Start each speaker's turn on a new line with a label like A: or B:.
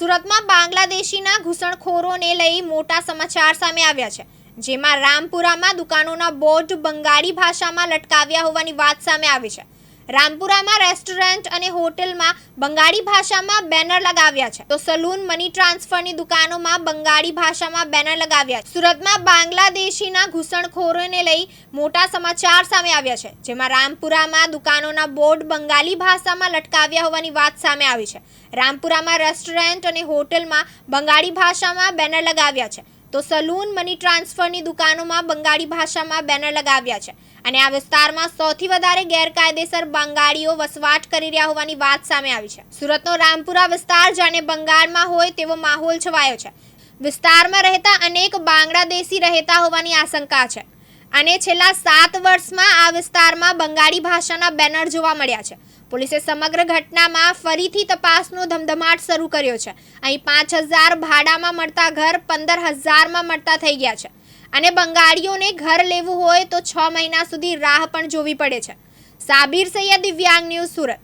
A: સુરતમાં બાંગ્લાદેશીના ઘૂસણખોરોને લઈ મોટા સમાચાર સામે આવ્યા છે, જેમાં રામપુરામાં દુકાનોના બોર્ડ બંગાળી ભાષામાં લટકાવ્યા હોવાની વાત સામે આવી છે. રામપુરામાં રેસ્ટોરન્ટ અને હોટેલમાં બંગાળી ભાષામાં બેનર લગાવ્યા છે. તો સલૂન મની ટ્રાન્સફરની દુકાનોમાં બંગાળી ભાષામાં બેનર લગાવ્યા છે. સુરતમાં બાંગ્લાદેશીના ઘૂસણખોરોને લઈ મોટા સમાચાર સામે આવ્યા છે. જેમાં રામપુરામાં દુકાનોના બોર્ડ બંગાળી ભાષામાં લટકાવ્યા હોવાની વાત સામે આવી છે. રામપુરામાં રેસ્ટોરન્ટ અને હોટેલમાં બંગાળી ભાષામાં બેનર લગાવ્યા છે. તો સલૂન મની ટ્રાન્સફરની દુકાનોમાં બંગાળી ભાષામાં બેનર લગાવ્યા છે અને આ વિસ્તારમાં સૌથી વધારે ગેરકાયદેસર બંગાળીઓ વસવાટ કરી રહ્યા હોવાની વાત સામે આવી છે. સુરતનો રામપુરા વિસ્તાર, જાણે બંગાળમાં હોય તેવો માહોલ છવાયો છે. વિસ્તારમાં રહેતા અનેક બાંગ્લાદેશી રહેતા હોવાની આશંકા છે. અને છેલ્લા સાત વર્ષમાં આ વિસ્તારમાં બંગાળી ભાષાના બેનર જોવા મળ્યા છે. પોલીસે સમગ્ર ઘટનામાં ફરીથી તપાસનો ધમધમાટ શરૂ કર્યો છે. અહીં પાંચ હજાર ભાડામાં મળતા ઘર પંદર હજારમાં મળતા થઈ ગયા છે. અને બંગાળીઓને ઘર લેવું હોય તો છ મહિના સુધી રાહ પણ જોવી પડે છે. સાબિર સૈયદ દિવ્યાંગ ન્યૂઝ સુરત.